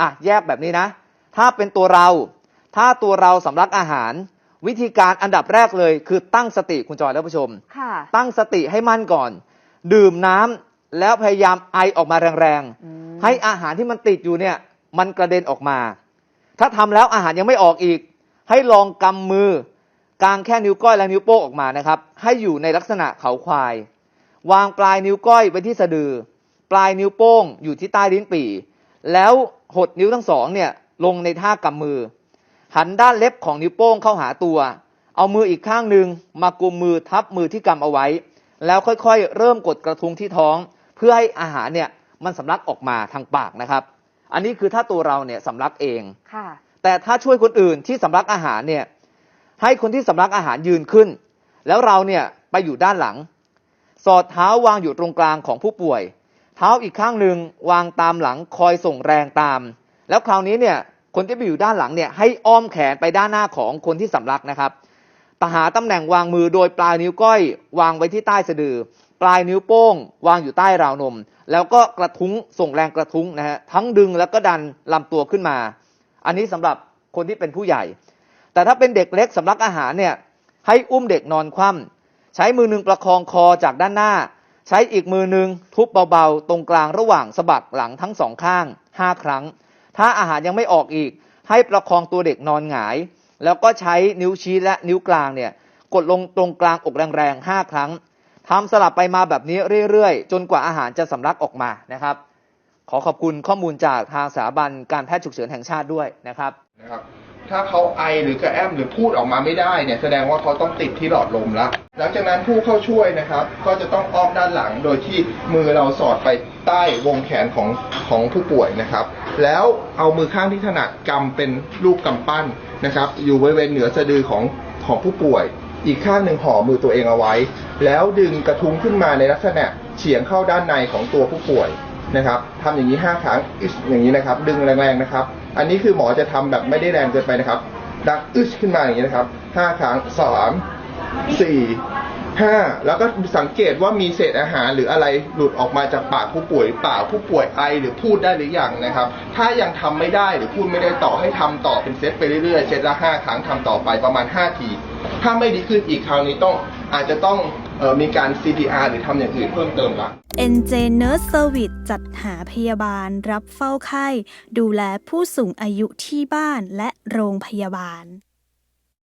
อะแยกแบบนี้นะ ถ้าเป็นตัวเรา ถ้าตัวเราสำลักอาหาร วิธีการอันดับแรกเลย คือตั้งสติคุณจอยและผู้ชม ค่ะ ตั้งสติให้มั่นก่อน ดื่มน้ำแล้วพยายามไอออกมาแรงอืมๆให้อาหารที่มันติดอยู่เนี่ย มันกระเด็นออกมา ถ้าทำแล้วอาหารยังไม่ออกอีก ให้ลองกำมือกางแค่นิ้วก้อยและนิ้วโป้งออกมานะครับ ให้อยู่ในลักษณะเขาควาย วางปลายนิ้วก้อยไว้ที่สะดือ ปลายนิ้วโป้งอยู่ที่ใต้ลิ้นปี่ แล้วหดนิ้วทั้งสองเนี่ยลงในท่ากำมือ หันด้านเล็บของนิ้วโป้งเข้าหาตัว เอามืออีกข้างหนึ่งมากุมมือทับมือที่กำเอาไว้ แล้วค่อยๆ เริ่มกดกระทุ้งที่ท้อง เพื่อให้อาหารเนี่ยมันสำลักออกมาทางปากนะครับ อันนี้คือถ้าตัวเราเนี่ยสำลักเองค่ะแต่ถ้าช่วยคนอื่นที่สำลักอาหารเนี่ยให้คนที่สำลักอาหารยืนขึ้น แล้วเราเนี่ยไปอยู่ด้านหลัง สอดเท้าวางอยู่ตรงกลางของผู้ป่วย เท้าอีกข้างหนึ่งวางตามหลังคอยส่งแรงตาม แล้วคราวนี้เนี่ยคนที่ไปอยู่ด้านหลังเนี่ยให้อ้อมแขนไปด้านหน้าของคนที่สำลักนะครับตหาตำแหน่งวางมือโดยปลายนิ้วก้อย วางไว้ที่ใต้สะดือ ปลายนิ้วโป้ง วางอยู่ใต้ราวนม แล้วก็กระทุ้งส่งแรงกระทุ้งนะฮะทั้งดึงแล้วก็ดันลำตัวขึ้นมา อันนี้สำหรับคนที่เป็นผู้ใหญ่ แต่ถ้าเป็นเด็กเล็กสำลักอาหารเนี่ยให้อุ้มเด็กนอนคว่ำใช้มือหนึ่งประคองคอจากด้านหน้า ใช้อีกมือหนึ่งทุบเบาๆ ตรงกลางระหว่างสะบักหลังทั้งสองข้าง 5 ครั้ง ถ้าอาหารยังไม่ออกอีก ให้ประคองตัวเด็กนอนหงาย แล้วก็ใช้นิ้วชี้และนิ้วกลางเนี่ยกดลงตรงกลางอกแรงๆ 5 ครั้งทำสลับไปมาแบบนี้เรื่อยๆ จนกว่าอาหารจะสำลักออกมานะครับ ขอขอบคุณข้อมูลจากทางสถาบันการแพทย์ฉุกเฉินแห่งชาติด้วยนะครับนะครับ ถ้าเขาไอหรือกระแอมหรือพูดออกมาไม่ได้เนี่ยแสดงว่าเขาต้องติดที่หลอดลมแล้วหลังจากนั้นผู้เข้าช่วยนะครับ ก็จะต้องอ้อมด้านหลังโดยที่มือเราสอดไปใต้วงแขนของของผู้ป่วยนะครับ แล้วเอามือข้างที่ถนัดกำเป็นรูปกำปั้นนะครับ อยู่บริเวณเหนือสะดือของของผู้ป่วย อีกข้างหนึ่งห่อมือตัวเองเอาไว้ แล้วดึงกระทุ้งขึ้นมาในลักษณะเฉียงเข้าด้านในของตัวผู้ป่วย นะครับทำอย่างนี้ห้าครั้งอึชอย่างนี้นะครับ ดึงแรงๆนะครับ อันนี้คือหมอจะทำแบบไม่ได้แรงเกินไปนะครับ ดังอึชขึ้นมาอย่างนี้นะครับห้าครั้งสามสี่ห้าแล้วก็สังเกตว่ามีเศษอาหารหรืออะไรหลุดออกมาจากปากผู้ป่วยหรือเปล่าผู้ป่วยไอหรือพูดได้หรือยังนะครับ ถ้ายังทำไม่ได้หรือพูดไม่ได้ต่อให้ทำต่อเป็นเซตไปเรื่อยๆเซตละห้าครั้งทำต่อไปประมาณห้าทีถ้าไม่ดีขึ้นอีกคราวนี้ต้องอาจจะต้อง มีการ CPR หรือทำอย่างอื่นเพิ่มเติมละ NJ Nurse Service จัดหาพยาบาลรับเฝ้าไข้ ดูแลผู้สูงอายุที่บ้านและโรงพยาบาล